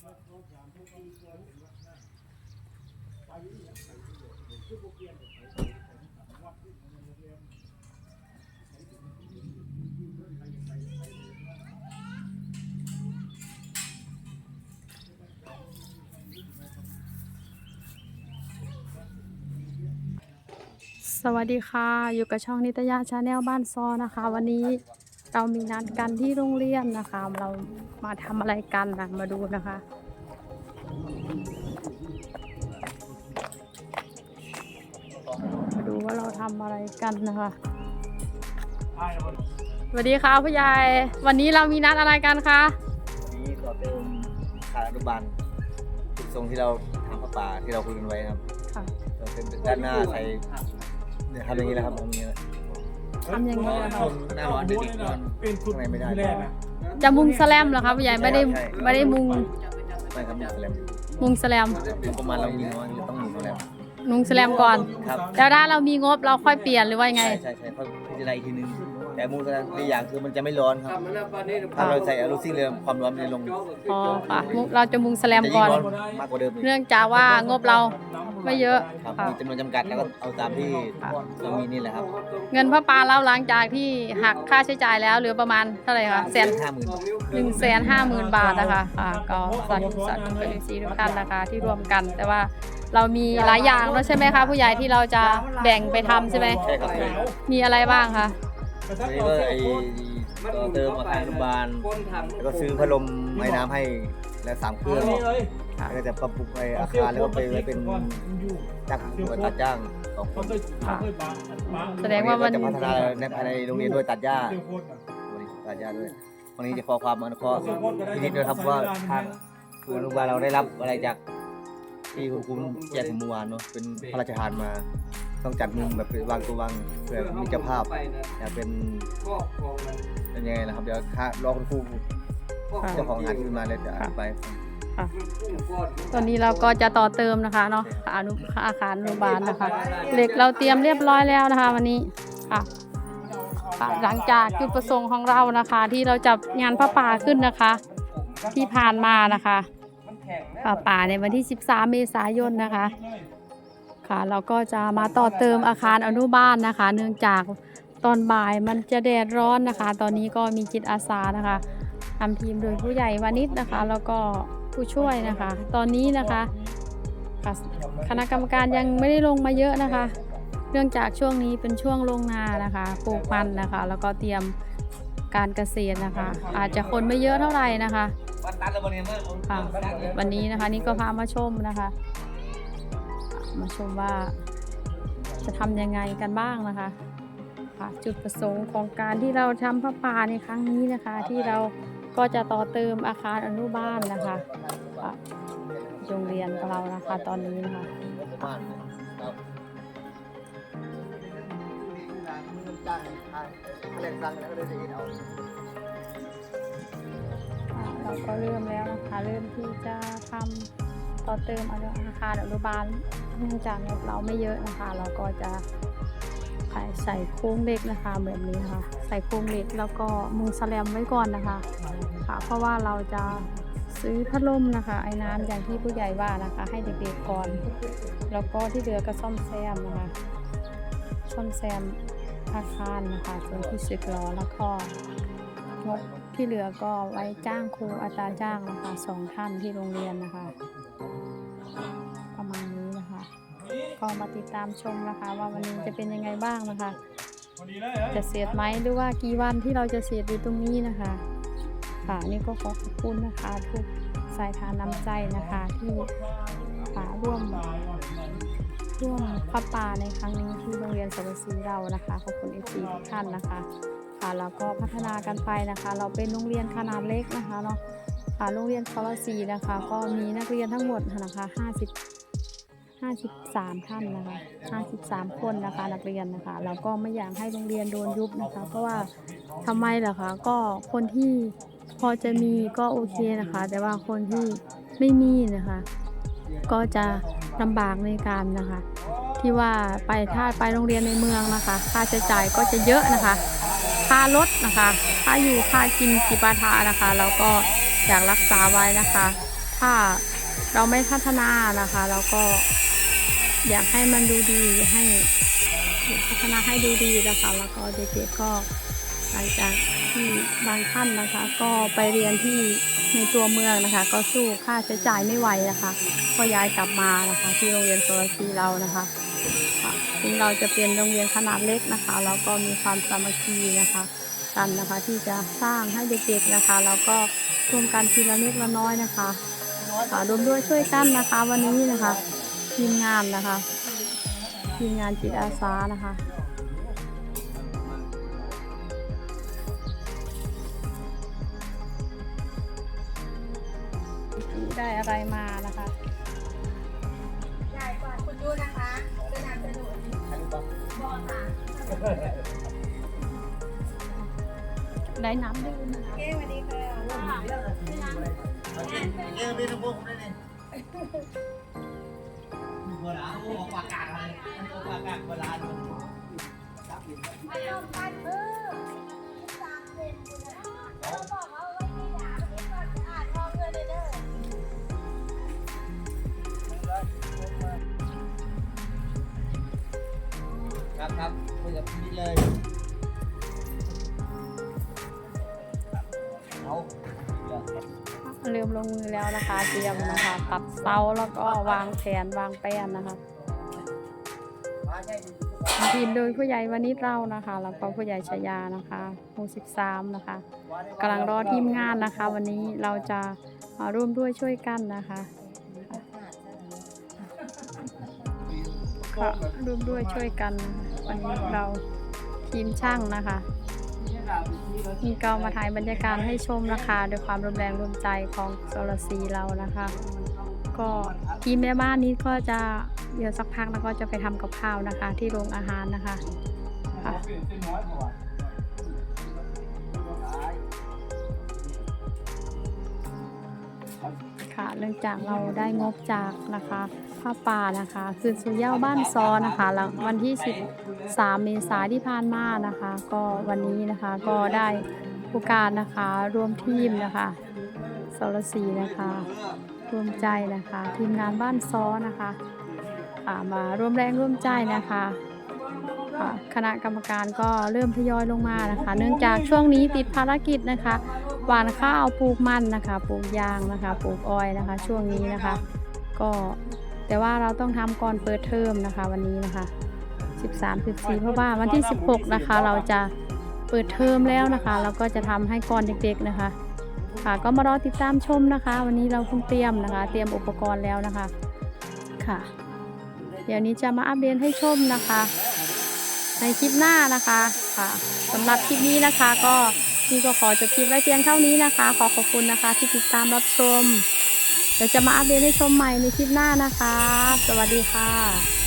สวัสดีค่ะ อยู่กับช่องนิตยาชาแนลบ้านซอนะคะ วันนี้ เรามีนัดกันที่โรงเรียนนะคะ เรามาทำอะไรกันนะมาดูนะคะ มาดูว่าเราทำอะไรกันนะคะสวัสดีค่ะผู้ใหญ่วันนี้เรามีนัดอะไรกันคะวันนี้ต่อเติมขาอนุบาลจุดทรงที่เราทำผ้าป่าที่เราคุยกันไว้นะครับค่ะเราเป็นด้านหน้าใส่เนี่ยทำอย่างนี้นะครับทำอย่างนี้นะ ทำยังไงอะคะช่วงหน้าร้อนเด็กๆนอนข้างในไม่ได้จะมุงแสแลมเหรอคะผู้ใหญ่ไม่ได้ไม่ได้มุงไม่ครับมีแสลมมุงแสแลมประมาณเรามีน้อยเราต้องมีแสลมมุงแสแลมก่อน ครับแล้วถ้าเรามีงบเราค่อยเปลี่ยนหรือว่ายังไง ใช่ใช่ใช่เขาพิจารณาอีกทีนึงแต่มูลแสลมในอย่างคือมันจะไม่ร้อนครับถ้าเราใส่อลูซิ่งเลยความร้อนมันจะลงอ๋อค่ะมุเราจะมุงแสแลมจะยิ่ก่งอนร้อน มากกว่าเดิมอีกเนื่องจากว่างบเรา ไม่เยอะครับค่ะ มีจำนวนจำกัดแล้วก็เอาตามที่ค่ะ เรามีนี่แหละครับเงินพระปาเราหลังจากที่หักค่าใช้จ่ายแล้วเหลือประมาณเท่าไหร่คะแสน ห้าหมื่น หนึ่งแสนห้าหมื่นบาทนะคะค่ะก็สาธุสาธุเป็นซีทุกท่านนะคะที่รวมกัน แต่ว่าเรามีหลายอย่างแล้วใช่ไหมคะผู้ใหญ่ที่เราจะแบ่งไปทำใช่ไหมใช่ครับมีอะไรบ้างคะ อันนี้ก็ไอ้ต่อเติมอาคารอนุบาลแล้วก็ซื้อพัดลมไอ้น้ำให้แล้วสามเครื่อง แล้วก็จะปรับปรุงไอ้อาคารแล้วก็ไปไว้เป็นจ้างตัวตัดจ้างสองคนแสดงว่ามันจะพัฒนาในภายในโรงเรียนด้วยตัดหญ้าตัดหญ้าด้วยวันนี้จะขอความอนุเคราะห์พินิจด้วยครับว่าทางคืออนุบาลเราได้รับอะไรจากที่คุณครูแจกผมเมื่อวานเนาะเป็นพระราชทานมาต้องจัดมุมแบบเป็นวางตัววางเพื่อมีเจ้าภาพอยากเป็นเป็นยังไงนะครับเดี๋ยวค่ารอคุณครูเจ้าของงานขึ้นมาเลยจะอธิบาย ค่ะ ตอนนี้เราก็จะต่อเติมนะคะเนาะอนุอาคารอนุบาลนะคะ เหล็กเราเตรียมเรียบร้อยแล้วนะคะ วันนี้ค่ะค่ะหลังจากจุดประสงค์ของเรานะคะ ที่เราจับงานพระป่าขึ้นนะคะ ที่ผ่านมานะคะป่าป่าในวันที่ 13 เมษายนนะคะ ค่ะเราก็จะมาต่อเติมอาคารอนุบาลนะคะ เนื่องจากตอนบ่ายมันจะแดดร้อนนะคะ ตอนนี้ก็มีจิตอาสานะคะทำทีมโดยผู้ใหญ่วานิชนะคะ แล้วก็ ผู้ช่วยนะคะ ตอนนี้นะคะค่ะคณะกรรมการยังไม่ได้ลงมาเยอะนะคะ เนื่องจากช่วงนี้เป็นช่วงลงนานะคะปลูกมันนะคะ แล้วก็เตรียมการเกษตรนะคะ อาจจะคนไม่เยอะเท่าไหร่นะคะค่ะวันนี้นะคะนี่ก็พามาชมนะคะ มาชมว่าจะทำยังไงกันบ้างนะคะค่ะจุดประสงค์ของการที่เราทำพระป่าในครั้งนี้นะคะ ที่เราก็จะต่อเติมอาคารอนุบาลนะคะค่ะ โรงเรียนของเรานะคะตอนนี้นะคะบ้านครับจ้างเล่นแล้วก็ได้ยินเอาอ่าเราก็เริ่มแล้วนะคะ เริ่มที่จะทำต่อเติมอาคารอนุบาลเนื่องจากงบเราไม่เยอะนะคะ เราก็จะใส่โครงเหล็กนะคะแบบนี้นะคะ ใส่โครงเหล็กแล้วก็มุงแสแลมไว้ก่อนนะคะค่ะ เพราะว่าเราจะ ซื้อพัดลมนะคะ ไอ้น้ำอย่างที่ผู้ใหญ่ว่านะคะ ให้เด็กๆก่อน แล้วก็ที่เหลือก็ซ่อมแซมนะคะ ซ่อมแซมอาคารนะคะส่วนที่สึกหรอแล้วก็งบที่เหลือก็ไว้จ้างครูอัตราจ้างนะคะสองท่านที่โรงเรียนนะคะ ประมาณนี้นะคะ ก็มาติดตามชมนะคะ ว่าวันนี้จะเป็นยังไงบ้างนะคะ จะเสร็จไหมหรือว่ากี่วันที่เราจะเสร็จอยู่ตรงนี้นะคะ ค่ะนี่ก็ขอขอบคุณนะคะทุกสายทานน้ำใจนะคะที่ค่ะร่วมร่วมพับป่าในครั้งนี้ที่โรงเรียนสรศรีเรานะคะขอบคุณเอฟซีทุกท่านนะคะค่ะแล้วก็พัฒนากันไปนะคะ เราเป็นโรงเรียนขนาดเล็กนะคะเนาะค่ะโรงเรียนสรศรีนะคะ ก็มีนักเรียนทั้งหมดนะคะ50 53 ท่านนะคะ53 คนนะคะนักเรียนนะคะแล้วก็ไม่อยากให้โรงเรียนโดนยุบนะคะ เพราะว่าทำไมเหรอคะก็คนที่ พอจะมีก็โอเคนะคะ แต่ว่าคนที่ไม่มีนะคะ ก็จะลำบากในการนะคะ ที่ว่าไปถ้าไปโรงเรียนในเมืองนะคะ ค่าใช้จ่ายก็จะเยอะนะคะค่ารถนะคะค่าอยู่ค่ากินจิปาถะนะคะแล้วก็อยากรักษาไว้นะคะ ถ้าเราไม่พัฒนานะคะเราก็อยากให้มันดูดีให้พัฒนาให้ดูดีนะคะ แล้วก็เด็กๆก็ หลังจากที่บางท่านนะคะ ก็ไปเรียนที่ในตัวเมืองนะคะ ก็สู้ค่าใช้จ่ายไม่ไหวนะคะ ก็ย้ายกลับมานะคะ ที่โรงเรียนโซลาซีเรานะคะค่ะถึงเราจะเป็นโรงเรียนขนาดเล็กนะคะ เราก็มีความสามัคคีนะคะกันนะคะที่จะสร้างให้เด็กๆนะคะแล้วก็ร่วมกันทีละเล็กละน้อยนะคะค่ะรวมด้วยช่วยกันนะคะ วันนี้นะคะทีมงานนะคะทีมงานจิตอาสานะคะ ได้อะไรมานะคะใหญ่กว่าคุณยูนะคะสนับสนุนบอกค่ะได้น้ำดื่มนะคะเก้สวัสดีค่ะเออมีน้ำพุได้เลยโบราณโอ้ปากกาอะไรปากกาโบราณไม่ต้องปั้นมือ ครับครับคุยกับพี่เลยเอาเริ่มลงมือแล้วนะคะ เตรียมนะคะปรับเสาแล้วก็วางแผนวางแป้นนะคะทีมโดยผู้ใหญ่วณิชเรานะคะ แล้วก็ผู้ใหญ่ชยานะคะหมู่13 นะคะกำลังรอทีมงานนะคะ วันนี้เราจะมาร่วมด้วยช่วยกันนะคะะร่วมด้วยช่วยกัน วันนี้เราทีมช่างนะคะนี่ก็มาถ่ายบรรยากาศให้ชมนะคะด้วยความร่วมแรงร่วมใจของโซลาซีเรานะคะ ก็ทีมแม่บ้านนี้ก็จะเดี๋ยวสักพักแล้วก็จะไปทำกับข้าวนะคะ ที่โรงอาหารนะคะค่ะ เนื่องจากเราได้งบจากนะคะผ้าป่านะคะ คืนสู่เย้าบ้านซอนะคะหลังวันที่ 13 เมษายนที่ผ่านมานะคะ ก็วันนี้นะคะก็ได้ผู้การนะคะร่วมทีมนะคะโซลสีนะคะรวมใจนะคะ ทีมงานบ้านซ้อนะคะคะมาร่วมแรงร่วมใจนะคะคณะกรรมการก็เริ่มทยอยลงมานะคะ เนื่องจากช่วงนี้ติดภารกิจนะคะ หวานข้าวปลูกมันนะคะ ปลูกยางนะคะ ปลูกอ้อยนะคะ ช่วงนี้นะคะ ก็แต่ว่าเราต้องทำก่อนเปิดเทอมนะคะ วันนี้นะคะ 13 14 เพราะว่าวันที่ 16 นะคะ เราจะเปิดเทอมแล้วนะคะ เราก็จะทำให้ก่อนเด็กๆนะคะ ค่ะก็มารอติดตามชมนะคะ วันนี้เราเพิ่งเตรียมนะคะ เตรียมอุปกรณ์แล้วนะคะค่ะ เดี๋ยวนี้จะมาอัปเดตให้ชมนะคะ ในคลิปหน้านะคะค่ะสำหรับคลิปนี้นะคะก็ นี่ก็ขอจบคลิปไว้เพียงเท่านี้นะคะ ขอขอบคุณนะคะที่ติดตามรับชมเดี๋ยวจะมาอัปเดตให้ชมใหม่ในคลิปหน้านะคะ สวัสดีค่ะ